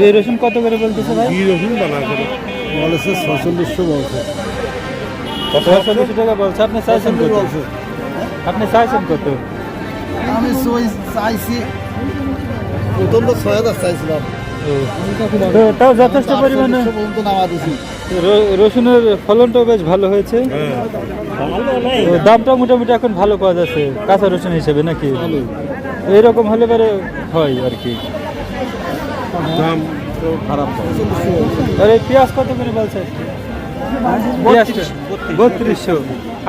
এই রসুন কত করে বলতেছে ভাই? কি রসুন বানা করে বলেছে ছচল্লিশশো বলছে। ছয়চল্লিশ টাকা বলছে। আপনি চাইছেন কত? আপনি চাইছেন কত? আমি চাইছি। প্রথম তো ছয় হাজার চাইছিলাম। তাও যথেষ্ট পরিমাণে। ছচল্লিশশো পর্যন্ত নামা দিছি। র- রসুনের ফলনটাও বেশ ভালো হয়েছে। দামটা মোটামুটি এখন ভালো পাওয়া যাচ্ছে। কাঁচা রসুন হিসেবে নাকি? এরকম হলে পরে হয় আর কি। দাম তো খারাপ আর পেঁয়াজ কত করে বলছে? বত্রিশশো।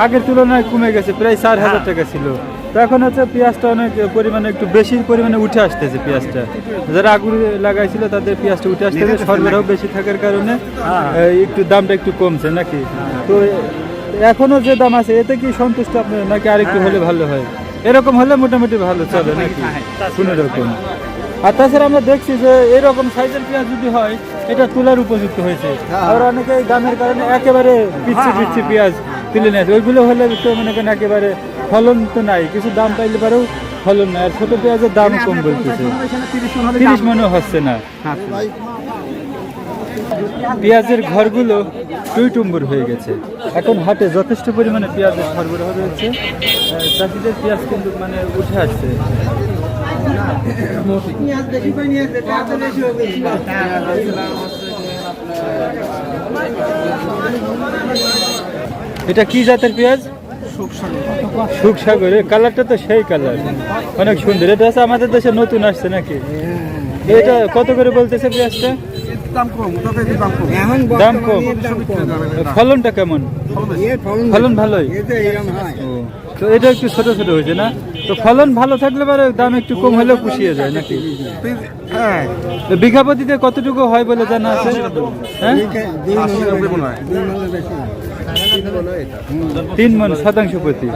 আগের তুলনায় কমে গেছে প্রায় চার হাজার টাকা ছিল। তো এখন হচ্ছে পেঁয়াজটা অনেক পরিমাণে একটু বেশি পরিমাণে উঠে আসতেছে পেঁয়াজটা। যারা আগুন লাগাইছিল তাদের পেঁয়াজটা উঠে আসতেছে সরবরাহ বেশি থাকার কারণে একটু দামটা একটু কমছে নাকি? তো এখনও যে দাম আছে এতে কি সন্তুষ্ট আপনার নাকি আরেকটু হলে ভালো হয়? এরকম হলে মোটামুটি ভালো চলে নাকি? কোনো রকম। আর তাছাড়া আমরা দেখছি যে এরকম সাইজের পেঁয়াজ যদি হয় এটা তোলার উপযুক্ত হয়েছে। আর অনেকে দামের কারণে একেবারে পিচ্ছি পিচ্ছি পেঁয়াজ তুলে নিয়েছে ওইগুলো হলে তো মনে করেন একেবারে ফলন তো নাই। কিছু দাম পাইলে পারেও ফলন নাই। আর ছোট পেঁয়াজের দাম কম বলতেছে। তিরিশ মনে হচ্ছে না। পেঁয়াজের ঘরগুলো টুইটুম্বুর হয়ে গেছে। এখন হাটে যথেষ্ট পরিমাণে পেঁয়াজের সরবরাহ রয়েছে। চাষিদের পেঁয়াজ কিন্তু মানে উঠে আসছে। এটা কি জাতের পেঁয়াজ? সুখসাগরে কালারটা তো সেই কালার। অনেক সুন্দর। এটা আমাদের দেশে নতুন আসছে নাকি? এটা কত করে বলতেছে পেঁয়াজটা? দাম কম তবে দাম কম? এখন দাম কম। ফলনটা কেমন? ফলন ভালোই? তো এটা একটু ছোট ছোট হয়েছে না? তো ফলন ভালো থাকলে পরে দাম একটু কম হলেও পুষিয়ে যায় নাকি? হ্যাঁ। তো বিঘা প্রতিতে কতটুকু হয় বলে জানা আছে? হ্যাঁ? তিন মন শতাংশ প্রতি।